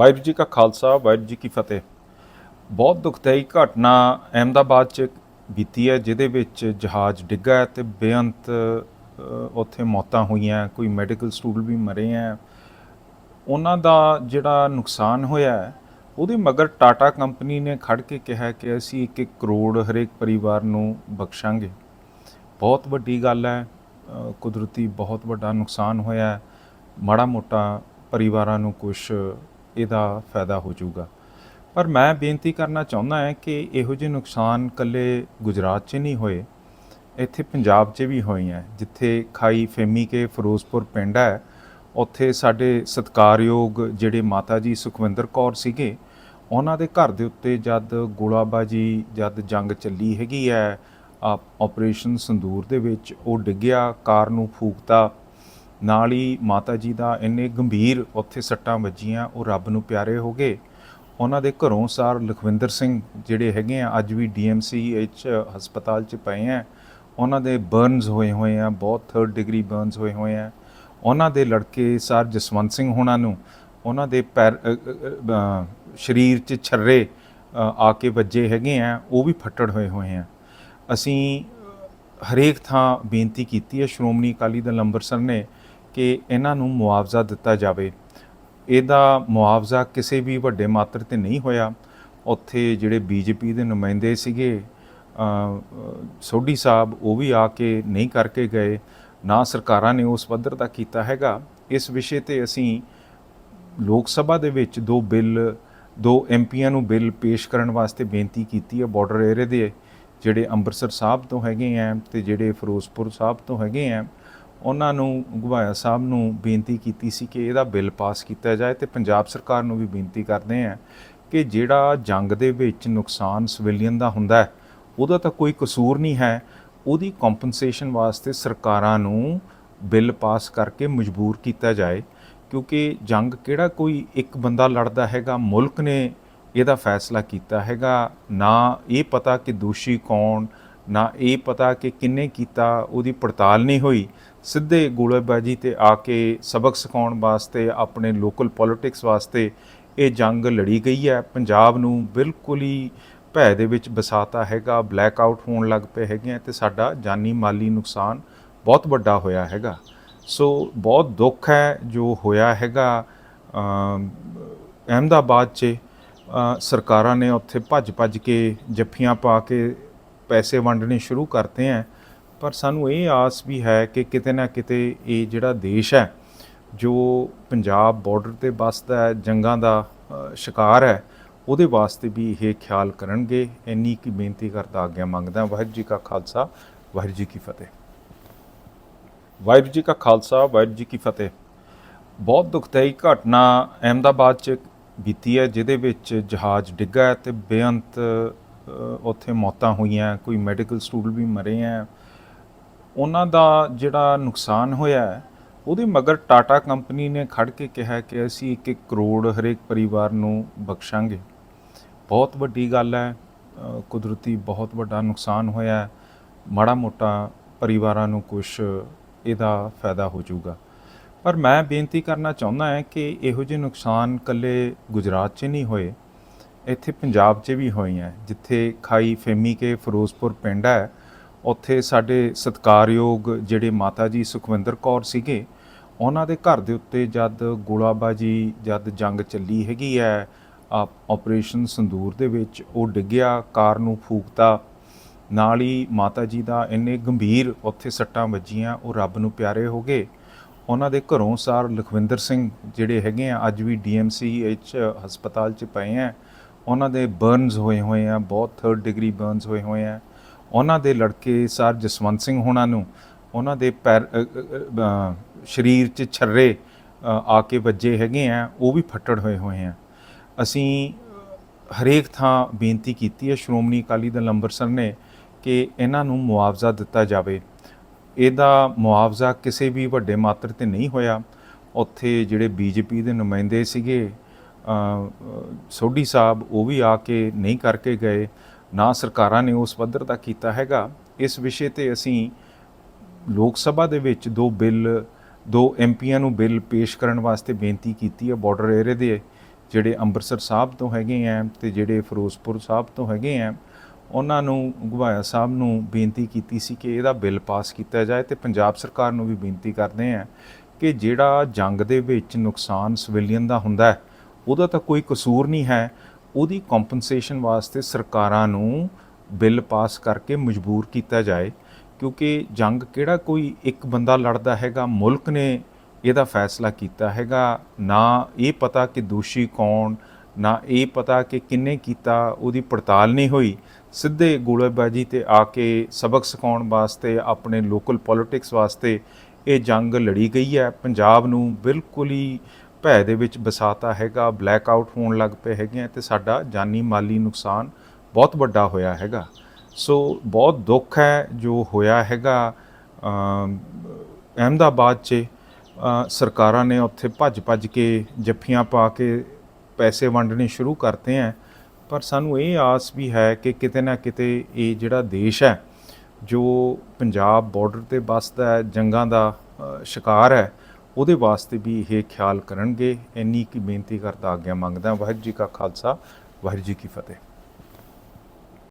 ਵਾਹਿਗੁਰੂ ਜੀ ਕਾ ਖਾਲਸਾ, ਵਾਹਿਗੁਰੂ ਜੀ ਕੀ ਫਤਿਹ। ਬਹੁਤ ਦੁਖਦਾਈ ਘਟਨਾ ਅਹਿਮਦਾਬਾਦ 'ਚ ਬੀਤੀ ਹੈ, ਜਿਹਦੇ ਵਿੱਚ ਜਹਾਜ਼ ਡਿੱਗਾ ਹੈ ਤੇ ਬੇਅੰਤ ਉੱਥੇ ਮੌਤਾਂ ਹੋਈਆਂ ਕੋਈ ਮੈਡੀਕਲ ਸਟੂਡੈਂਟ ਵੀ ਮਰੇ ਹੈ। ਉਹਨਾਂ ਦਾ ਜਿਹੜਾ ਨੁਕਸਾਨ ਹੋਇਆ ਹੈ, ਉਹਦੇ ਮਗਰ ਟਾਟਾ ਕੰਪਨੀ ਨੇ ਖੜ ਕੇ ਕਿਹਾ ਕਿ ਅਸੀਂ 1-1 ਕਰੋੜ ਹਰੇਕ ਪਰਿਵਾਰ ਨੂੰ ਬਖਸ਼ਾਂਗੇ। ਬਹੁਤ ਵੱਡੀ ਗੱਲ ਹੈ ਕੁਦਰਤੀ ਬਹੁਤ ਵੱਡਾ ਨੁਕਸਾਨ ਹੋਇਆ ਮਾੜਾ ਮੋਟਾ ਪਰਿਵਾਰਾਂ ਨੂੰ ਕੁਝ ਇਹਦਾ ਫਾਇਦਾ ਹੋ ਜਾਊਗਾ। ਪਰ ਮੈਂ ਬੇਨਤੀ ਕਰਨਾ ਚਾਹੁੰਦਾ ਹਾਂ ਕਿ ਇਹੋ ਜਿਹੇ ਨੁਕਸਾਨ ਕੱਲੇ ਗੁਜਰਾਤ 'ਚ ਨਹੀਂ ਹੋਏ, ਇੱਥੇ ਪੰਜਾਬ 'ਚ ਵੀ ਹੋਏ ਹੈ ਜਿੱਥੇ ਖਾਈ ਫੇਮੀ ਕੇ ਫਿਰੋਜ਼ਪੁਰ ਪਿੰਡ ਹੈ, ਉੱਥੇ ਸਾਡੇ ਸਤਿਕਾਰਯੋਗ ਜਿਹੜੇ ਮਾਤਾ ਜੀ ਸੁਖਵਿੰਦਰ ਕੌਰ ਸੀਗੇ, ਉਹਨਾਂ ਦੇ ਘਰ ਦੇ ਉੱਤੇ ਜਦ ਗੋਲਾਬਾਜੀ, ਜਦ ਜੰਗ ਚੱਲੀ ਹੈਗੀ ਹੈ ਆ- ਆਪਰੇਸ਼ਨ ਸੰਦੂਰ ਦੇ ਵਿੱਚ ਉਹ ਡਿੱਗਿਆ, ਕਾਰ ਨੂੰ ਫੂਕਤਾ ਨਾਲ ਹੀ ਮਾਤਾ ਜੀ ਦਾ ਇੰਨੇ ਗੰਭੀਰ ਉੱਥੇ ਸੱਟਾਂ ਵੱਜੀਆਂ, ਉਹ ਰੱਬ ਨੂੰ ਪਿਆਰੇ ਹੋ ਗਏ। ਉਹਨਾਂ ਦੇ ਘਰੋਂ ਸਾਰ ਲਖਵਿੰਦਰ ਸਿੰਘ ਜਿਹੜੇ ਹੈਗੇ ਆ, ਅੱਜ ਵੀ ਡੀਐਮਸੀਐਚ ਹਸਪਤਾਲ 'ਚ ਪਏ ਆ। ਉਹਨਾਂ ਦੇ ਬਰਨਸ ਹੋਏ ਹੋਏ ਆ, ਬਹੁਤ ਥਰਡ ਡਿਗਰੀ ਬਰਨਸ ਹੋਏ ਹੋਏ ਆ। ਉਹਨਾਂ ਦੇ ਲੜਕੇ ਸਰ ਜਸਵੰਤ ਸਿੰਘ ਹੋਣਾ ਨੂੰ, ਉਹਨਾਂ ਦੇ ਪੈਰ ਸਰੀਰ 'ਚ ਛਰਰੇ ਆ ਕੇ ਵੱਜੇ ਹੈਗੇ ਆ, ਉਹ ਵੀ ਫੱਟੜ ਹੋਏ ਹੋਏ ਆ। ਅਸੀਂ ਹਰੇਕ ਥਾਂ ਬੇਨਤੀ ਕੀਤੀ ਹੈ ਸ਼੍ਰੋਮਣੀ ਅਕਾਲੀ ਦਲ ਅੰਮ੍ਰਿਤਸਰ ਨੇ ਕਿ ਇਹਨਾਂ ਨੂੰ ਮੁਆਵਜ਼ਾ ਦਿੱਤਾ ਜਾਵੇ। ਇਹਦਾ ਮੁਆਵਜ਼ਾ ਕਿਸੇ ਵੀ ਵੱਡੇ ਮਾਤਰ ਤੇ ਨਹੀਂ ਹੋਇਆ। ਉੱਥੇ ਜਿਹੜੇ ਬੀਜੇਪੀ ਦੇ ਨੁਮਾਇੰਦੇ ਸੀਗੇ ਸੋਢੀ ਸਾਹਿਬ, ਉਹ ਵੀ ਆ ਕੇ ਨਹੀਂ ਕਰਕੇ ਗਏ। ਨਾ ਸਰਕਾਰਾਂ ਨੇ ਉਸ ਪੱਧਰ ਦਾ ਕੀਤਾ ਹੈਗਾ। ਇਸ ਵਿਸ਼ੇ ਤੇ ਅਸੀਂ ਲੋਕ ਸਭਾ ਦੇ ਵਿੱਚ ਦੋ ਬਿੱਲ, ਦੋ ਐਮਪੀਆਂ ਨੂੰ ਬਿੱਲ ਪੇਸ਼ ਕਰਨ ਵਾਸਤੇ ਬੇਨਤੀ ਕੀਤੀ ਹੈ। ਬਾਰਡਰ ਏਰੀਆ ਦੇ ਜਿਹੜੇ ਅੰਮ੍ਰਿਤਸਰ ਸਾਹਿਬ ਤੋਂ ਹੈਗੇ ਆ ਤੇ ਜਿਹੜੇ ਫਿਰੋਜ਼ਪੁਰ ਸਾਹਿਬ ਤੋਂ ਹੈਗੇ ਆ ਉਹਨਾਂ ਨੂੰ ਘੁਬਾਇਆ ਸਾਹਿਬ ਨੂੰ ਬੇਨਤੀ ਕੀਤੀ ਸੀ ਕਿ ਇਹਦਾ ਬਿੱਲ ਪਾਸ ਕੀਤਾ ਜਾਏ ਤੇ ਪੰਜਾਬ ਸਰਕਾਰ ਨੂੰ ਵੀ ਬੇਨਤੀ ਕਰਦੇ ਆ ਕਿ ਜਿਹੜਾ ਜੰਗ ਦੇ ਵਿੱਚ ਨੁਕਸਾਨ ਸਿਵਿਲੀਅਨ ਦਾ ਹੁੰਦਾ ਹੈ, ਉਹਦਾ ਤਾਂ ਕੋਈ ਕਸੂਰ ਨਹੀਂ ਹੈ। ਉਹਦੀ ਕੰਪਨਸੇਸ਼ਨ ਵਾਸਤੇ ਸਰਕਾਰਾਂ ਨੂੰ ਬਿੱਲ ਪਾਸ ਕਰਕੇ ਮਜਬੂਰ ਕੀਤਾ ਜਾਏ, ਕਿਉਂਕਿ ਜੰਗ ਕਿਹੜਾ ਕੋਈ ਇੱਕ ਬੰਦਾ ਲੜਦਾ ਹੈਗਾ, ਮੁਲਕ ਨੇ ਇਹਦਾ ਫੈਸਲਾ ਕੀਤਾ ਹੈਗਾ। ਨਾ ਇਹ ਪਤਾ ਕਿ ਦੋਸ਼ੀ ਕੌਣ, ਨਾ ਇਹ ਪਤਾ ਕਿ ਕਿੰਨੇ ਕੀਤਾ, ਉਹਦੀ ਪੜਤਾਲ ਨਹੀਂ ਹੋਈ। ਸਿੱਧੇ ਗੋਲੇਬਾਜ਼ੀ ਤੇ ਆ ਕੇ ਸਬਕ ਸਿਖਾਉਣ ਵਾਸਤੇ ਆਪਣੇ ਲੋਕਲ ਪੋਲਿਟਿਕਸ ਵਾਸਤੇ ਇਹ ਜੰਗ ਲੜੀ ਗਈ ਹੈ। ਪੰਜਾਬ ਨੂੰ ਬਿਲਕੁਲ ਹੀ ਭੈ ਦੇ ਵਿੱਚ ਬਸਾਤਾ ਹੈਗਾ ਬਲੈਕ ਆਊਟ ਹੋਣ ਲੱਗ ਪਏ ਹੈਗੇ ਆ ਤੇ ਸਾਡਾ ਜਾਨੀ ਮਾਲੀ ਨੁਕਸਾਨ ਬਹੁਤ ਵੱਡਾ ਹੋਇਆ ਹੈਗਾ। ਸੋ ਬਹੁਤ ਦੁੱਖ ਹੈ ਜੋ ਹੋਇਆ ਹੈਗਾ ਅਮ, ਅਹਿਮਦਾਬਾਦ 'ਚ ਸਰਕਾਰਾਂ ਨੇ ਉੱਥੇ ਭੱਜ ਭੱਜ ਕੇ ਜੱਫੀਆਂ ਪਾ ਕੇ ਪੈਸੇ ਵੰਡਣੇ ਸ਼ੁਰੂ ਕਰਤੇ ਹੈ। ਪਰ ਸਾਨੂੰ ਇਹ ਆਸ ਵੀ ਹੈ ਕਿ ਕਿਤੇ ਨਾ ਕਿਤੇ ਇਹ ਜਿਹੜਾ ਦੇਸ਼ ਹੈ, ਜੋ ਪੰਜਾਬ ਬਾਰਡਰ ਤੇ ਬਸਦਾ ਹੈ, ਜੰਗਾਂ ਦਾ ਸ਼ਿਕਾਰ ਹੈ, ਉਹਦੇ ਵਾਸਤੇ ਵੀ ਇਹ ਖਿਆਲ ਕਰਨਗੇ। ਇੰਨੀ ਕੀ ਬੇਨਤੀ ਕਰਦਾ, ਆਗਿਆ ਮੰਗਦਾ। ਵਾਹਿਗੁਰੂ ਜੀ ਕਾ ਖਾਲਸਾ, ਵਾਹਿਗੁਰੂ ਜੀ ਕੀ ਫਤਿਹ। ਵਾਹਿਗੁਰੂ ਜੀ ਕਾ ਖਾਲਸਾ, ਵਾਹਿਗੁਰੂ ਜੀ ਕੀ ਫਤਿਹ। ਬਹੁਤ ਦੁਖਦਾਈ ਘਟਨਾ ਅਹਿਮਦਾਬਾਦ 'ਚ ਬੀਤੀ ਹੈ, ਜਿਹਦੇ ਵਿੱਚ ਜਹਾਜ਼ ਡਿੱਗਾ ਹੈ ਤੇ ਬੇਅੰਤ ਉੱਥੇ ਮੌਤਾਂ ਹੋਈਆਂ। ਕੋਈ ਮੈਡੀਕਲ ਸਟੂਡੈਂਟ ਵੀ ਮਰੇ ਹੈ। ਉਹਨਾਂ ਦਾ ਜਿਹੜਾ ਨੁਕਸਾਨ ਹੋਇਆ ਹੈ, ਉਹਦੇ ਮਗਰ ਟਾਟਾ ਕੰਪਨੀ ਨੇ ਖੜ ਕੇ ਕਿਹਾ ਕਿ ਅਸੀਂ 1-1 ਕਰੋੜ ਹਰੇਕ ਪਰਿਵਾਰ ਨੂੰ ਬਖਸ਼ਾਂਗੇ। ਬਹੁਤ ਵੱਡੀ ਗੱਲ ਹੈ ਕੁਦਰਤੀ ਬਹੁਤ ਵੱਡਾ ਨੁਕਸਾਨ ਹੋਇਆ ਮਾੜਾ ਮੋਟਾ ਪਰਿਵਾਰਾਂ ਨੂੰ ਕੁਝ ਇਹਦਾ ਫਾਇਦਾ ਹੋ ਜਾਊਗਾ। ਪਰ ਮੈਂ ਬੇਨਤੀ ਕਰਨਾ ਚਾਹੁੰਦਾ ਹਾਂ ਕਿ ਇਹੋ ਜਿਹੇ ਨੁਕਸਾਨ ਕੱਲੇ ਗੁਜਰਾਤ 'ਚ ਨਹੀਂ ਹੋਏ, ਇੱਥੇ ਪੰਜਾਬ 'ਚ ਵੀ ਹੋਏ ਹੈ ਜਿੱਥੇ ਖਾਈ ਫੇਮੀ ਕੇ ਫਿਰੋਜ਼ਪੁਰ ਪਿੰਡ ਹੈ ਉੱਥੇ ਸਾਡੇ ਸਤਿਕਾਰਯੋਗ ਜਿਹੜੇ ਮਾਤਾ ਜੀ ਸੁਖਵਿੰਦਰ ਕੌਰ ਸੀਗੇ, ਉਹਨਾਂ ਦੇ ਘਰ ਦੇ ਉੱਤੇ ਜਦ ਗੋਲਾਬਾਜੀ, ਜਦ ਜੰਗ ਚੱਲੀ ਹੈਗੀ ਹੈ ਆ- ਆਪਰੇਸ਼ਨ ਸੰਦੂਰ ਦੇ ਵਿੱਚ ਉਹ ਡਿੱਗਿਆ, ਕਾਰ ਨੂੰ ਫੂਕਤਾ। ਨਾਲ ਹੀ ਮਾਤਾ ਜੀ ਦਾ ਇੰਨੇ ਗੰਭੀਰ ਉੱਥੇ ਸੱਟਾਂ ਵੱਜੀਆਂ, ਉਹ ਰੱਬ ਨੂੰ ਪਿਆਰੇ ਹੋ ਗਏ। ਉਹਨਾਂ ਦੇ ਘਰੋਂ ਸਾਰ ਲਖਵਿੰਦਰ ਸਿੰਘ ਜਿਹੜੇ ਹੈਗੇ ਆ, ਅੱਜ ਵੀ ਡੀਐਮਸੀਐਚ ਹਸਪਤਾਲ 'ਚ ਪਏ ਆ। ਉਹਨਾਂ ਦੇ ਬਰਨਸ ਹੋਏ ਹੋਏ ਆ, ਬਹੁਤ ਥਰਡ ਡਿਗਰੀ ਬਰਨਸ ਹੋਏ ਹੋਏ ਆ। ਉਹਨਾਂ ਦੇ ਲੜਕੇ ਸਰ ਜਸਵੰਤ ਸਿੰਘ ਹੋਣਾ ਨੂੰ ਉਹਨਾਂ ਦੇ ਪੈਰ ਸਰੀਰ 'ਚ ਛਰਰੇ ਆ ਕੇ ਵੱਜੇ ਹੈਗੇ ਆ, ਉਹ ਵੀ ਫੱਟੜ ਹੋਏ ਹੋਏ ਆ। ਅਸੀਂ ਹਰੇਕ ਥਾਂ ਬੇਨਤੀ ਕੀਤੀ ਹੈ ਸ਼੍ਰੋਮਣੀ ਅਕਾਲੀ ਦਲ ਅੰਮ੍ਰਿਤਸਰ ਨੇ ਕਿ ਇਹਨਾਂ ਨੂੰ ਮੁਆਵਜ਼ਾ ਦਿੱਤਾ ਜਾਵੇ। ਇਹਦਾ ਮੁਆਵਜ਼ਾ ਕਿਸੇ ਵੀ ਵੱਡੇ ਮਾਤਰ ਤੇ ਨਹੀਂ ਹੋਇਆ। ਉੱਥੇ ਜਿਹੜੇ ਬੀਜੇਪੀ ਦੇ ਨੁਮਾਇੰਦੇ ਸੀਗੇ ਸੋਢੀ ਸਾਹਿਬ, ਉਹ ਵੀ ਆ ਕੇ ਨਹੀਂ ਕਰਕੇ ਗਏ। ਨਾ ਸਰਕਾਰਾਂ ਨੇ ਉਸ ਪੱਧਰ ਦਾ ਕੀਤਾ ਹੈਗਾ। ਇਸ ਵਿਸ਼ੇ ਤੇ ਅਸੀਂ ਲੋਕ ਸਭਾ ਦੇ ਵਿੱਚ ਦੋ ਬਿੱਲ, ਦੋ ਐਮਪੀਆਂ ਨੂੰ ਬਿੱਲ ਪੇਸ਼ ਕਰਨ ਵਾਸਤੇ ਬੇਨਤੀ ਕੀਤੀ ਹੈ। ਬਾਰਡਰ ਏਰੀਆ ਦੇ ਜਿਹੜੇ ਅੰਮ੍ਰਿਤਸਰ ਸਾਹਿਬ ਤੋਂ ਹੈਗੇ ਆ ਤੇ ਜਿਹੜੇ ਫਿਰੋਜ਼ਪੁਰ ਸਾਹਿਬ ਤੋਂ ਹੈਗੇ ਆ, ਉਹਨਾਂ ਨੂੰ ਘੁਬਾਇਆ ਸਾਹਿਬ ਨੂੰ ਬੇਨਤੀ ਕੀਤੀ ਸੀ ਕਿ ਇਹਦਾ ਬਿੱਲ ਪਾਸ ਕੀਤਾ ਜਾਏ ਤੇ ਪੰਜਾਬ ਸਰਕਾਰ ਨੂੰ ਵੀ ਬੇਨਤੀ ਕਰਦੇ ਆ ਕਿ ਜਿਹੜਾ ਜੰਗ ਦੇ ਵਿੱਚ ਨੁਕਸਾਨ ਸਿਵਿਲੀਅਨ ਦਾ ਹੁੰਦਾ ਹੈ, ਉਹਦਾ ਤਾਂ ਕੋਈ ਕਸੂਰ ਨਹੀਂ ਹੈ। ਉਹਦੀ ਕੰਪਨਸੇਸ਼ਨ ਵਾਸਤੇ ਸਰਕਾਰਾਂ ਨੂੰ ਬਿੱਲ ਪਾਸ ਕਰਕੇ ਮਜਬੂਰ ਕੀਤਾ ਜਾਏ, ਕਿਉਂਕਿ ਜੰਗ ਕਿਹੜਾ ਕੋਈ ਇੱਕ ਬੰਦਾ ਲੜਦਾ ਹੈਗਾ, ਮੁਲਕ ਨੇ ਇਹਦਾ ਫੈਸਲਾ ਕੀਤਾ ਹੈਗਾ, ਨਾ ਇਹ ਪਤਾ ਕਿ ਦੋਸ਼ੀ ਕੌਣ, ਨਾ ਇਹ ਪਤਾ ਕਿ ਕਿੰਨੇ ਕੀਤਾ, ਉਹਦੀ ਪੜਤਾਲ ਨਹੀਂ ਹੋਈ। ਸਿੱਧੇ ਗੋਲੇਬਾਜ਼ੀ ਤੇ ਆ ਕੇ ਸਬਕ ਸਿਖਾਉਣ ਵਾਸਤੇ, ਆਪਣੇ ਲੋਕਲ ਪੋਲਿਟਿਕਸ ਵਾਸਤੇ ਇਹ ਜੰਗ ਲੜੀ ਗਈ ਹੈ। ਪੰਜਾਬ ਨੂੰ ਬਿਲਕੁਲ ਹੀ ਭੈ ਦੇ ਵਿੱਚ ਬਸਾਤਾ ਹੈਗਾ ਬਲੈਕ ਆਊਟ ਹੋਣ ਲੱਗ ਪਏ ਹੈਗੇ ਆ ਤੇ ਸਾਡਾ ਜਾਨੀ ਮਾਲੀ ਨੁਕਸਾਨ ਬਹੁਤ ਵੱਡਾ ਹੋਇਆ ਹੈਗਾ। ਸੋ ਬਹੁਤ ਦੁੱਖ ਹੈ ਜੋ ਹੋਇਆ ਹੈਗਾ ਅਮ, ਅਹਿਮਦਾਬਾਦ 'ਚ ਸਰਕਾਰਾਂ ਨੇ ਉੱਥੇ ਭੱਜ-ਭੱਜ ਕੇ ਜੱਫੀਆਂ ਪਾ ਕੇ ਪੈਸੇ ਵੰਡਣੇ ਸ਼ੁਰੂ ਕਰਤੇ ਹੈ ਪਰ ਸਾਨੂੰ ਇਹ ਆਸ ਵੀ ਹੈ ਕਿ ਕਿਤੇ ਨਾ ਕਿਤੇ ਇਹ ਜਿਹੜਾ ਦੇਸ਼ ਹੈ ਜੋ ਪੰਜਾਬ ਬਾਰਡਰ ਤੇ ਬਸਦਾ ਹੈ ਜੰਗਾਂ ਦਾ ਸ਼ਿਕਾਰ ਹੈ ਉਹਦੇ ਵਾਸਤੇ ਵੀ ਇਹ ਖਿਆਲ ਕਰਨਗੇ। ਇੰਨੀ ਕੀ ਬੇਨਤੀ ਕਰਦਾ, ਆਗਿਆ ਮੰਗਦਾ। ਵਾਹਿਗੁਰੂ ਜੀ ਕਾ ਖਾਲਸਾ, ਵਾਹਿਗੁਰੂ ਜੀ ਕੀ ਫਤਿਹ।